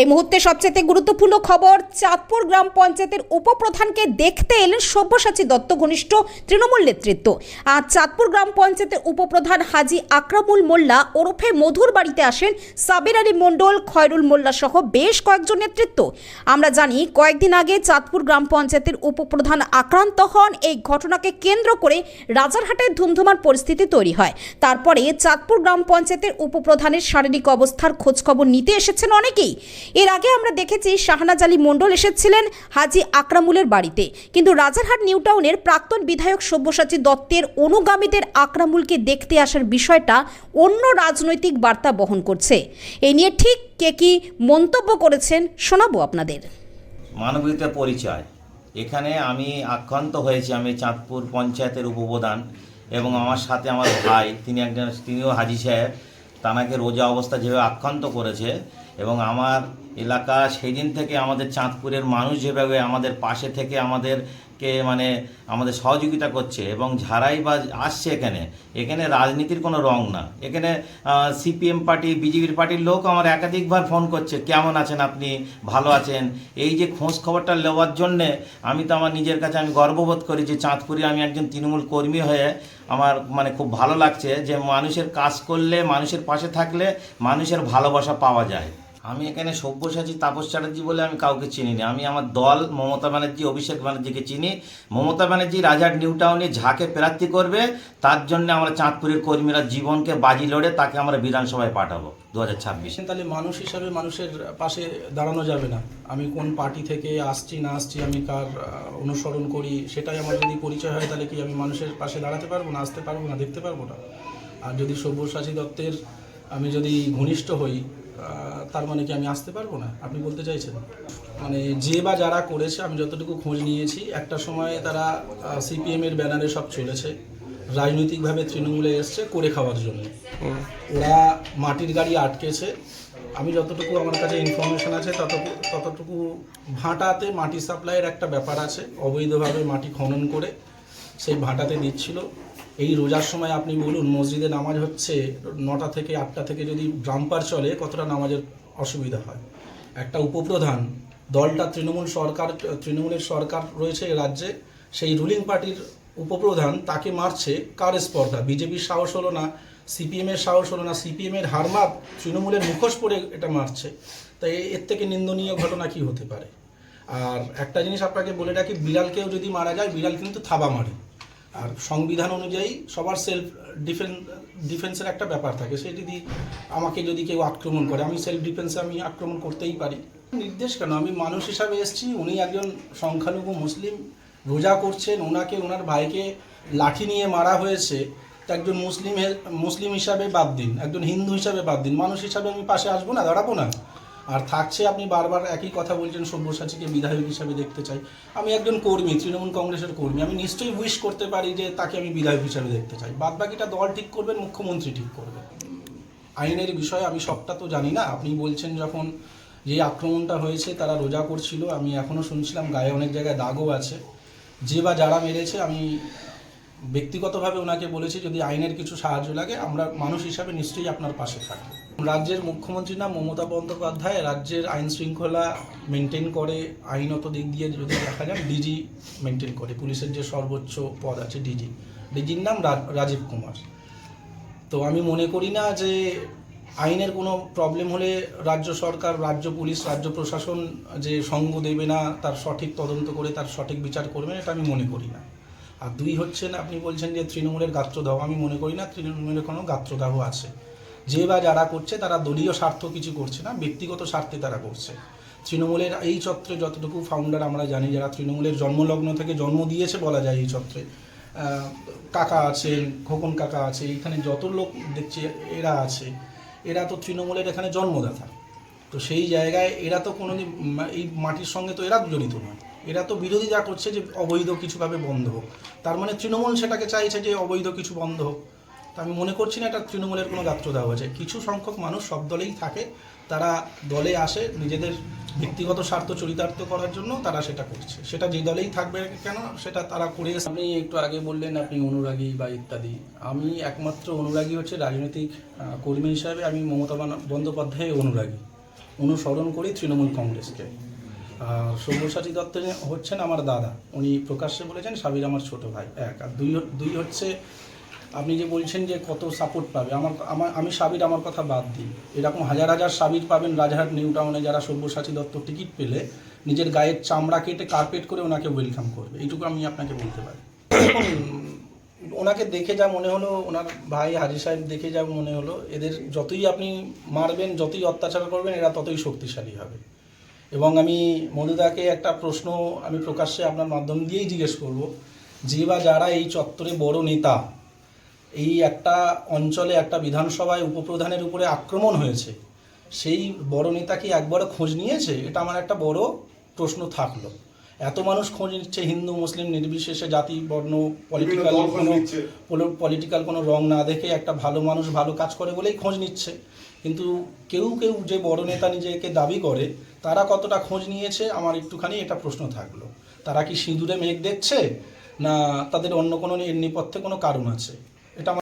এই মুহূর্তে সবচেয়ে গুরুত্বপূর্ণ খবর, চাঁদপুর গ্রাম পঞ্চায়েতের উপপ্রধানকে দেখতে এলেন সব্যসাচী দত্ত ঘনিষ্ঠ তৃণমূল নেতৃত্ব। আজ চাঁদপুর গ্রাম পঞ্চায়েতের উপপ্রধান হাজি আকরামুল মোল্লা ওরফে মধুর বাড়িতে আসেন সাবির আলী মণ্ডল, খয়রুল মোল্লা সহ বেশ কয়েকজন নেতৃত্ব। আমরা জানি, কয়েকদিন আগে চাঁদপুর গ্রাম পঞ্চায়েতের উপপ্রধান আক্রান্ত হন। এই ঘটনাকে কেন্দ্র করে রাজারহাটে ধুমধুমার পরিস্থিতি তৈরি হয়। তারপরে চাঁদপুর গ্রাম পঞ্চায়েতের উপপ্রধানের শারীরিক অবস্থার খোঁজখবর নিতে এসেছেন অনেকেই। এর আগে আমরা দেখেছি শাহনাজ আলী মণ্ডল এসেছিলেন হাজি আকরামুলের বাড়িতে। কিন্তু রাজারহাট নিউ টাউনের প্রাক্তন বিধায়ক সব্যসাচী দত্তের অনুগামীদের আকরামুলকে দেখতে আসার বিষয়টা অন্য রাজনৈতিক বার্তা বহন করছে। এই নিয়ে ঠিক কে কি মন্তব্য করেছেন শোনাবো আপনাদের। মানবীয়তার পরিচয়। এখানে আমি আক্রান্ত হয়েছি, আমি চাঁদপুর পঞ্চায়েতের উপপ্রধান এবং আমার সাথে আমার ভাই, তিনি একজন, তিনিও হাজি সাহেব। তানাকে রোজা অবস্থা যেভাবে আক্রান্ত করেছে এবং আমার এলাকা সেই দিন থেকে আমাদের চাঁদপুরের মানুষ যেভাবে আমাদের পাশে থেকে আমাদেরকে মানে আমাদের সহযোগিতা করছে এবং যারাই বা আসছে এখানে এখানে রাজনীতির কোনো রং না। এখানে সিপিএম পার্টি, বিজেপির পার্টির লোক আমার একাধিকবার ফোন করছে, কেমন আছেন আপনি? ভালো আছেন? এই যে খোঁজ খবরটা নেওয়ার জন্যে আমি তো আমার নিজের কাছে আমি গর্ববোধ করি যে চাঁদপুরে আমি একজন তৃণমূল কর্মী হয়ে আমার মানে খুব ভালো লাগছে যে মানুষের কাজ করলে, মানুষের পাশে থাকলে মানুষের ভালোবাসা পাওয়া যায়। আমি এখানে সব্যসাচী তাপস চ্যাটার্জি বলে আমি কাউকে চিনি না। আমি আমার দল মমতা ব্যানার্জি, অভিষেক ব্যানার্জিকে চিনি। মমতা ব্যানার্জি রাজার নিউ টাউনে যাকে প্রার্থী করবে, তার জন্য আমরা চাঁদপুরের কর্মীরা জীবনকে বাজি লড়ে তাকে আমরা বিধানসভায় পাঠাবো দু হাজার ছাব্বিশে তাহলে মানুষ হিসাবে মানুষের পাশে দাঁড়ানো যাবে না। আমি কোন পার্টি থেকে আসছি, না আসছি, আমি কার অনুসরণ করি, সেটাই আমার যদি পরিচয় হয়, তাহলে কি আমি মানুষের পাশে দাঁড়াতে পারব না, আসতে পারব না, দেখতে পারব না? আর যদি সব্যসাচী দত্তের আমি যদি ঘনিষ্ঠ হই তার মানে কি আমি আসতে পারব না? আপনি বলতে চাইছেন? মানে যে বা যারা করেছে, আমি যতটুকু খোঁজ নিয়েছি, একটা সময়ে তারা সিপিএম এর ব্যানারে সব চলেছে। রাজনৈতিকভাবে তৃণমূলে এসছে করে খাওয়ার জন্য। ওরা মাটির গাড়ি আটকেছে। আমি যতটুকু আমার কাছে ইনফরমেশন আছে, ততটুকু ততটুকু ভাটাতে মাটি সাপ্লাইয়ের একটা ব্যাপার আছে। অবৈধভাবে মাটি খনন করে সেই ভাটাতে দিচ্ছিল। এই রোজার সময় আপনি বলুন, মসজিদে নামাজ হচ্ছে নটা থেকে আটটা থেকে যদি ড্রাম্পার চলে, কতটা নামাজের অসুবিধা হয়? একটা উপপ্রধান, দলটা তৃণমূল সরকার, তৃণমূলের সরকার রয়েছে রাজ্যে, সেই রুলিং পার্টির উপপ্রধান তাকে মারছে কার স্পর্ধা? বিজেপির সাহস হলো না সিপিএমের সাহস হলো না সিপিএমের হারমাত তৃণমূলের মুখোশ পরে এটা মারছে। তাই এর থেকে নিন্দনীয় ঘটনা কি হতে পারে? আর একটা জিনিস আপনাকে বলে রাখি বিড়ালকেও যদি মারা যায় বিড়াল কিন্তু থাবা মারে। আর সংবিধান অনুযায়ী সবার সেলফ ডিফেন্স ডিফেন্সের একটা ব্যাপার থাকে। সে যদি আমাকে যদি কেউ আক্রমণ করে, আমি সেলফ ডিফেন্সে আমি আক্রমণ করতেই পারি। নির্দেশ কেন? আমি মানুষ হিসাবে এসেছি, উনি একজন সংখ্যালঘু মুসলিম, রোজা করছেন ওনাকে ওনার ভাইকে লাঠি নিয়ে মারা হয়েছে, তা একজন মুসলিম মুসলিম হিসাবে বাদ দিন, একজন হিন্দু হিসাবে বাদ দিন। মানুষ হিসাবে আমি পাশে আসব না, দাঁড়াবো না। আর থাকছে, আপনি বারবার একই কথা বলছেন, সব্যসাচীকে বিধায়ক হিসাবে দেখতে চাই। আমি একজন কর্মী, তৃণমূল কংগ্রেসের কর্মী। আমি নিশ্চয়ই উইশ করতে পারি যে তাকে আমি বিধায়ক হিসাবে দেখতে চাই। বাদ বাকিটা দল ঠিক করবেন, মুখ্যমন্ত্রী ঠিক করবেন। আইনের বিষয়ে আমি সবটা তো জানি না। আপনি বলছেন যখন যে আক্রমণটা হয়েছে, তারা রোজা করছিল। আমি এখনও শুনছিলাম, গায়ে অনেক জায়গায় দাগও আছে। যে বা যারা মেরেছে, আমি ব্যক্তিগতভাবে ওনাকে বলেছি, যদি আইনের কিছু সাহায্য লাগে, আমরা মানুষ হিসাবে নিশ্চয়ই আপনার পাশে থাকব। রাজ্যের মুখ্যমন্ত্রী নাম মমতা বন্দ্যোপাধ্যায়। রাজ্যের আইন শৃঙ্খলা মেনটেন করে, আইনত দিক দিয়ে যদি দেখা যায় ডিজি মেনটেন করে। পুলিশের যে সর্বোচ্চ পদ আছে ডিজি ডিজির নাম রাজীব কুমার। তো আমি মনে করি না যে আইনের কোনো প্রবলেম হলে রাজ্য সরকার, রাজ্য পুলিশ, রাজ্য প্রশাসন যে সঙ্গ দেবে না, তার সঠিক তদন্ত করে, তার সঠিক বিচার করবে এটা আমি মনে করি না। আর দুই হচ্ছেন আপনি বলছেন যে তৃণমূলের গাত্রদাহ আমি মনে করি না তৃণমূলের কোনো গাত্রদাহ আছে। যে বা যারা করছে তারা দলীয় স্বার্থ কিছু করছে না, ব্যক্তিগত স্বার্থে তারা করছে। তৃণমূলের এই চত্রে যতটুকু ফাউন্ডার আমরা জানি, যারা তৃণমূলের জন্মলগ্ন থেকে জন্ম দিয়েছে বলা যায় এই চত্রে কাকা আছে, খোকন কাকা আছে, এখানে যত লোক দেখছি এরা আছে, এরা তো তৃণমূলের এখানে জন্মদাতা। তো সেই জায়গায় এরা তো কোনো এই মাটির সঙ্গে তো এরা জড়িত নয়। এরা তো বিরোধিতা করছে যে অবৈধ কিছুভাবে বন্ধ হোক। তার মানে তৃণমূল সেটাকে চাইছে যে অবৈধ কিছু বন্ধ হোক। তা আমি মনে করছি না এটা তৃণমূলের কোনো গাত্র আছে। কিছু সংখ্যক মানুষ সব দলেই থাকে। তারা দলে আসে নিজেদের ব্যক্তিগত স্বার্থ চরিতার্থ করার জন্য তারা সেটা করছে। সেটা যে দলেই থাকবে কেন সেটা তারা করে আপনি একটু আগে বললেন আপনি অনুরাগী বা ইত্যাদি। আমি একমাত্র অনুরাগী হচ্ছে রাজনৈতিক কর্মী হিসাবে আমি মমতা বানা- বন্দ্যোপাধ্যায়ের অনুরাগী। অনুসরণ করি তৃণমূল কংগ্রেসকে। আর সব্যসাচী দত্ত হচ্ছেন আমার দাদা, উনি প্রকাশ্যে বলেছেন সাবির আমার ছোট ভাই, এক। আর দুই দুই হচ্ছে, আপনি যে বলছেন যে কত সাপোর্ট পাবে, আমার আমার, আমি সাবির আমার কথা বাদ দিই। এরকম হাজার হাজার সাবির পাবেন রাজারহাট নিউ টাউনে যারা সব্যসাচী দত্ত টিকিট পেলে, নিজের গায়ের চামড়া কেটে কার্পেট করে ওনাকে ওয়েলকাম করবে। এইটুকু আমি আপনাকে বলতে পারি। ওনাকে দেখে যা মনে হলো, ওনার ভাই হাজি সাহেব দেখে যা মনে হলো, এদের যতই আপনি মারবেন, যতই অত্যাচার করবেন, এরা ততই শক্তিশালী হবে। এবং আমি মধুদাকে একটা প্রশ্ন আমি প্রকাশ্যে আপনার মাধ্যম দিয়েই জিজ্ঞেস করব। যে বা যারা এই চত্বরে বড় নেতা, এই একটা অঞ্চলে একটা বিধানসভায় উপপ্রধানের উপরে আক্রমণ হয়েছে, সেই বড় নেতা কি একবারও খোঁজ নিয়েছে? এটা আমার একটা বড় প্রশ্ন থাকল। এত মানুষ খোঁজ নিচ্ছে হিন্দু মুসলিম নির্বিশেষে জাতি বর্ণ পলিটিক্যাল কোনো পলিটিক্যাল কোনো রং না দেখে একটা ভালো মানুষ ভালো কাজ করে বলেই খোঁজ নিচ্ছে। কিন্তু কেউ কেউ যে বড় নেতা নিজেকে দাবি করে তারা কতটা খোঁজ নিয়েছে আমার একটুখানি এটা প্রশ্ন থাকল। তারা কি সিঁদুরে মেঘ দেখছে না তাদের অন্য কোনো এর নেপথ্যে কোনো কারণ আছে? এটা আমার